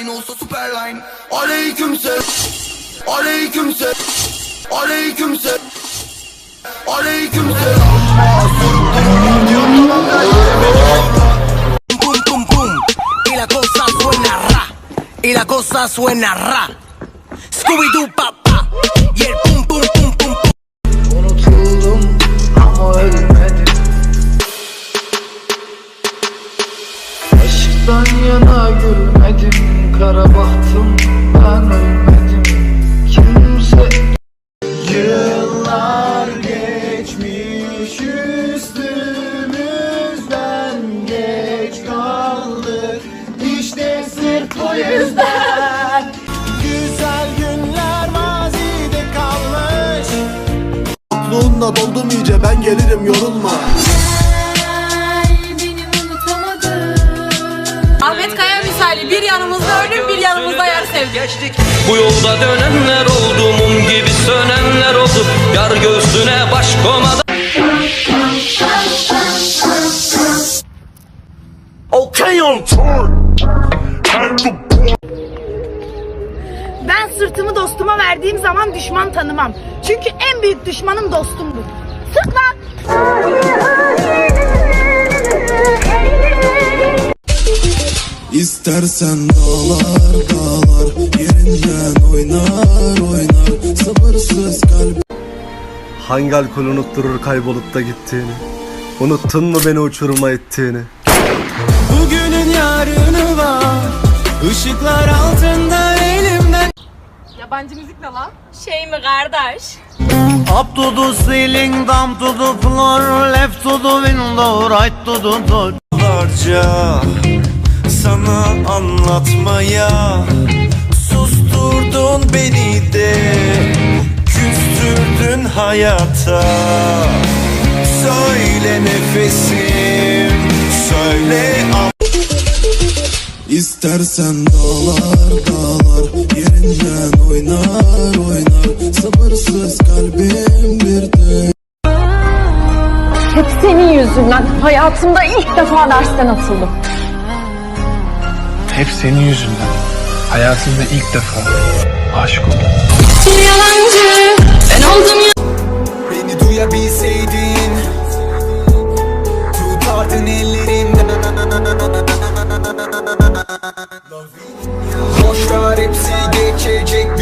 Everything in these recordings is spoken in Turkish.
line olsa superline Aleyküm selam. Aleyküm selam. Aleyküm selam. Aleyküm selam. Pum pum pum. Y la cosa suena ra. Y la cosa suena ra. Scooby-Doo pa pa. Y el pum pum pum pum pum. Unutuldum ama ölmedim. Aşktan yana gülmedim Kara bahtım ben ölmedim. Kimse Yıllar geçmiş üstümüzden Geç kaldık. İşte sırf bu yüzden. Güzel günler mazide kalmış. Yokluğunla doldum iyice ben gelirim yorulma bir yanımızda ölüm bir yanımızda yar sevdik. Bu yolda dönenler oldu Mum gibi sönenler oldu Yar göğsüne baş komadan Ben sırtımı dostuma verdiğim zaman düşman tanımam. Çünkü en büyük düşmanım dostumdur. Sık lan! İstersen dağlar dağlar Yerinden oynar oynar. Sabırsız kalbim Hangi alkol unutturur kaybolup da gittiğini? Unuttun mu beni uçuruma ettiğini? Bugünün yarını var. Işıklar altında elimden Yabancı müzik ne lan? Şey mi kardeş? Up to the ceiling, down to the floor Left to the window, right to the door. Varca sana anlatmaya. Susturdun beni de Küstürdün hayata. Söyle nefesim Söyle İstersen dağlar dağlar Yerinden oynar oynar. Sabırsız kalbim bir de. Hep senin yüzünden hayatımda ilk defa dersten atıldım. Hep senin yüzünden. Hayatımda ilk defa aşık oldum. Yalancı ben oldum ya Beni duyabilseydin Tutardın ellerimden Boşver hepsi geçecek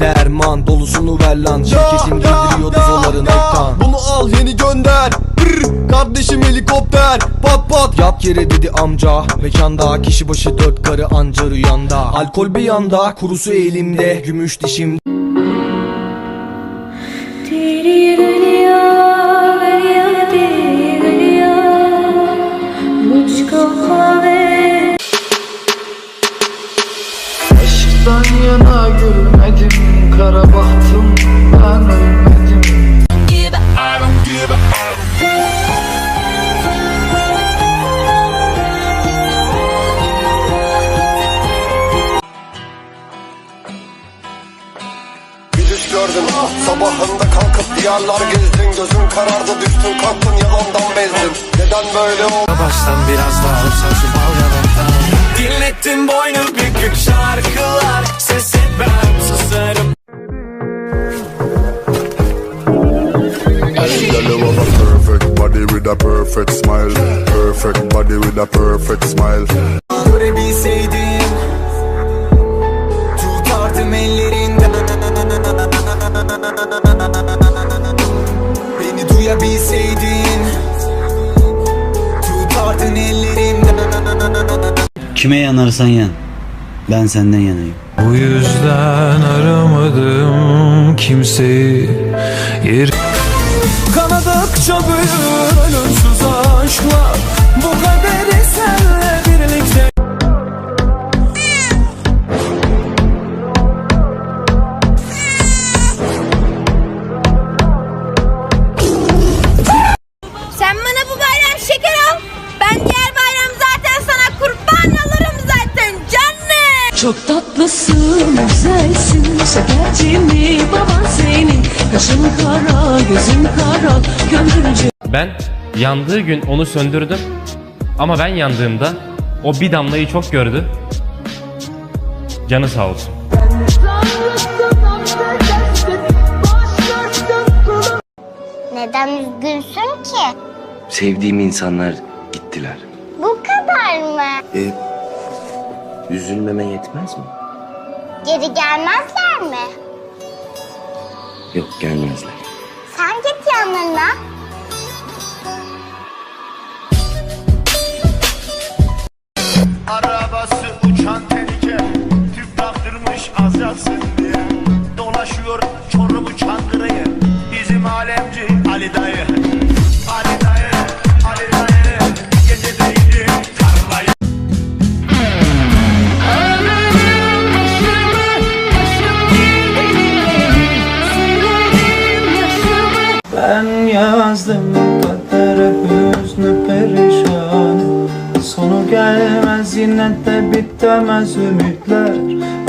Derman dolusunu ver lan Şirketim giydiriyor dozoların ekran Bunu al yeni gönder. Brr, Kardeşim helikopter. Pat pat. Yat yere dedi amca. Mekanda kişi başı dört karı anca rüyanda. Alkol bir yanda kurusu elimde. Gümüş dişim gülmedim Kara bahtım ben ölmedim. Düş gördüm Sabahında kalkıp diyarlar gezdin. Gözün karardı düştün kalktın yalandan bezdin. Neden böyle oldu Baştan biraz daha olsan şu bal yanaktan Dinlettin boynu bükük şarkılar. Ses body with a perfect smile. Perfect body with a perfect smile. Görebilseydin Tutardım ellerinden Beni duyabilseydin Tutardın ellerimden Kime yanarsan yan. Ben senden yanayım. Bu yüzden aramadım kimseyi yer Kanadıkça büyür ölümsüz aşklar. Bu kaderi senle birlikte Sen bana bu bayram şeker Ben diğer bayram zaten sana kurban alırım zaten canım. Çok tatlısın, güzelsin Şekerci mi baban Kaşın kara, gözün kara Gönlünce Ben yandığı gün onu söndürdüm. Ama ben yandığımda o bir damlayı çok gördü. Canı sağ olsun. Neden üzgünsün ki? Sevdiğim insanlar gittiler. Bu kadar mı? E, üzülmeme yetmez mi? Geri gelmezler mi? Yok gelmezler. Sen git yanlarına. Gelmez yine de bitemez ümitler.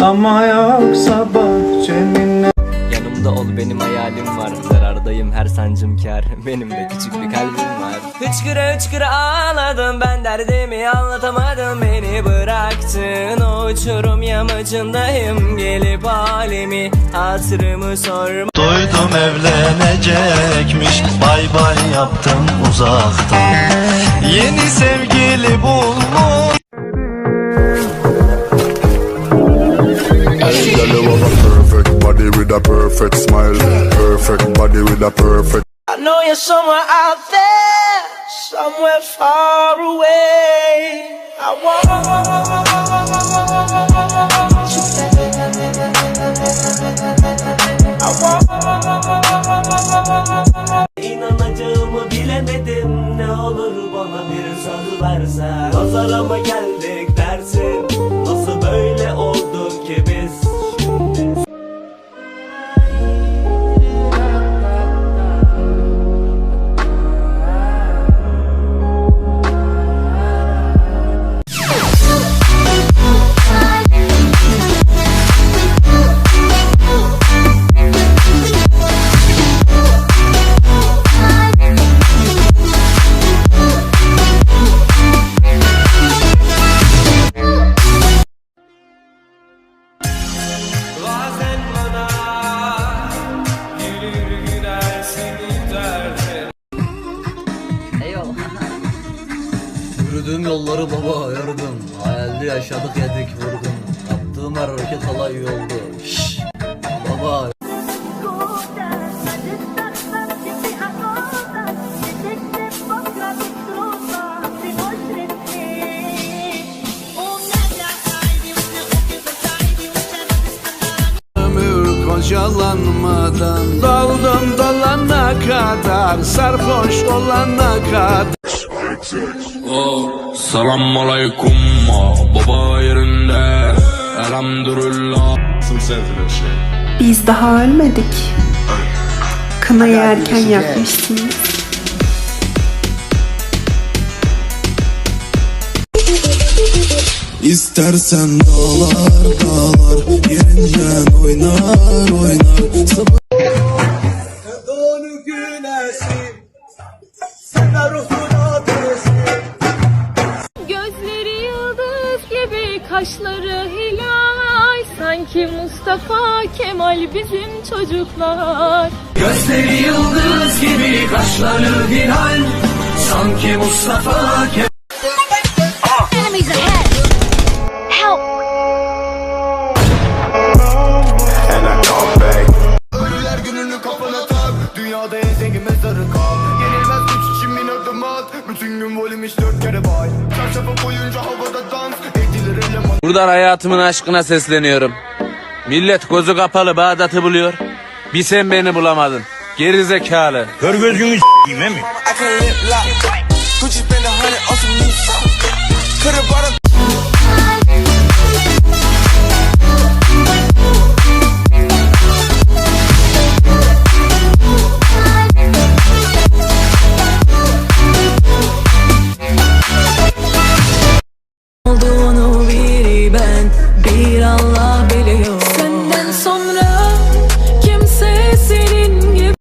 Ama yoksa bahçemin Yanımda ol benim hayalim var. Zarardayım her sancım kar Benim de küçük bir kalbim var. Hıçkıra hıçkıra ağladım. Ben derdimi anlatamadım. Beni bıraktın. Uçurum yamacındayım. Gelip halimi hatırımı sorma. Duydum evlenecekmiş. Bay bay yaptım uzaktan. Yeni sevgili bulmuş. Girl, you have a perfect body with a perfect smile. Perfect body with a perfect. I know you're somewhere out there Somewhere far away. I want İnanacağımı bilemedim. Ne olur bana bir söz versen. Pazara mı geldik dersin yolları baba ayırdım. Hayalde yaşadık yedik vurdum. Yaptığım her hareket alay oldu. Şşş. Baba kocalanmadan Daldım dolana kadar Sarhoş olana kadar Selam aleyküm Baba yerinde. Elhamdülillah. Biz daha ölmedik. Kınayı erken yakmışsınız. İstersen dağlar dağlar Yerinden oynar oynar. Sabah Doğru güneşim Sen ruhuna Gözleri Kaşları hilal Sanki Mustafa Kemal bizim çocuklar. Gözleri yıldız gibi Kaşları hilal Sanki Mustafa Kemal Buradan hayatımın aşkına sesleniyorum. Millet gözü kapalı Bağdat'ı buluyor. Bir sen beni bulamadın. Geri zekalı. Kör gözünü s**eyim mi?